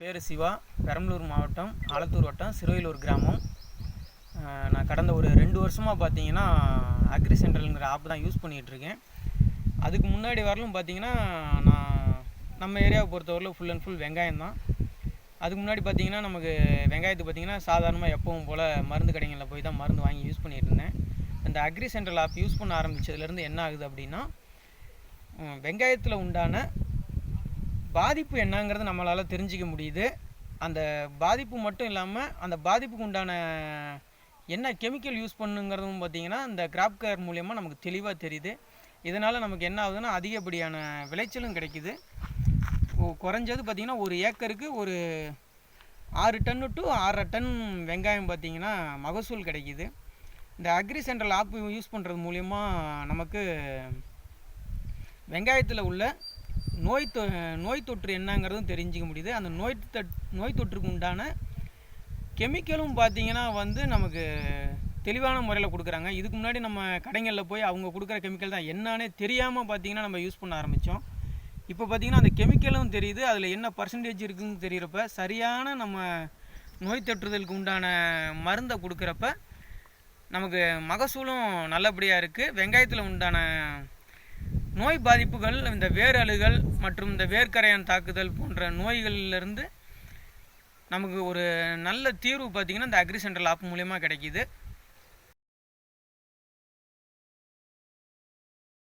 பேர் சிவா. பெரம்பலூர் மாவட்டம் ஆலத்தூர் வட்டம் சிறுவையிலூர் கிராமம். நான் கடந்த ஒரு ரெண்டு வருஷமாக பார்த்தீங்கன்னா அக்ரி சென்ட்ரலுங்கிற ஆப் தான் யூஸ் பண்ணிகிட்ருக்கேன். அதுக்கு முன்னாடி வரலும் பார்த்தீங்கன்னா நான் நம்ம ஏரியாவை பொறுத்தவரையிலும் ஃபுல் அண்ட் ஃபுல் வெங்காயம் தான். அதுக்கு முன்னாடி பார்த்தீங்கன்னா நமக்கு வெங்காயத்துக்கு பார்த்தீங்கன்னா சாதாரணமாக எப்பவும் போல் மருந்து கடைகளில் போய் தான் மருந்து வாங்கி யூஸ் பண்ணிகிட்டு இருந்தேன் அந்த அக்ரி சென்ட்ரல் ஆப் யூஸ் பண்ண ஆரம்பித்ததுலேருந்து என்ன ஆகுது அப்படின்னா வெங்காயத்தில் உண்டான பாதிப்பு என்னங்கிறது நம்மளால் தெரிஞ்சிக்க முடியுது. அந்த பாதிப்பு மட்டும் இல்லாமல் அந்த பாதிப்புக்கு உண்டான என்ன கெமிக்கல் யூஸ் பண்ணுங்கிறதும் பார்த்தீங்கன்னா இந்த கிராப் கேர் மூலயமா நமக்கு தெளிவாக தெரியுது. இதனால் நமக்கு என்ன ஆகுதுன்னா அதிகப்படியான விளைச்சலும் கிடைக்குது. குறைஞ்சது பார்த்திங்கன்னா ஒரு ஏக்கருக்கு ஒரு ஆறு டன்னு டு ஆறரை டன் வெங்காயம் பார்த்திங்கன்னா மகசூல் கிடைக்கிது. இந்த அக்ரி சென்ட்ரல் ஆப் யூஸ் பண்ணுறது மூலயமா நமக்கு வெங்காயத்தில் உள்ள நோய் தொ நோய் தொற்று என்னங்கிறதும் தெரிஞ்சுக்க முடியுது. அந்த நோய் த நோய் தொற்றுக்கு உண்டான கெமிக்கலும் பார்த்தீங்கன்னா வந்து நமக்கு தெளிவான முறையில் கொடுக்குறாங்க. இதுக்கு முன்னாடி நம்ம கடைகளில் போய் அவங்க கொடுக்குற கெமிக்கல் தான். என்னன்னே தெரியாமல் பார்த்தீங்கன்னா நம்ம யூஸ் பண்ண ஆரம்பித்தோம் இப்போ பார்த்தீங்கன்னா அந்த கெமிக்கலும் தெரியுது. அதில் என்ன பர்சன்டேஜ் இருக்குன்னு தெரிகிறப்ப சரியான நம்ம நோய் தொற்றுதலுக்கு உண்டான மருந்தை கொடுக்குறப்ப நமக்கு மகசூலும் நல்லபடியாக இருக்குது வெங்காயத்தில் உண்டான நோய் பாதிப்புகள் இந்த வேர் அழுகல் மற்றும் இந்த வேர்க்கரையான் தாக்குதல் போன்ற நோய்களிலிருந்து நமக்கு ஒரு நல்ல தீர்வு பார்த்திங்கன்னா இந்த அக்ரி சென்ட்ரல் ஆப் மூலயமா கிடைக்கிது.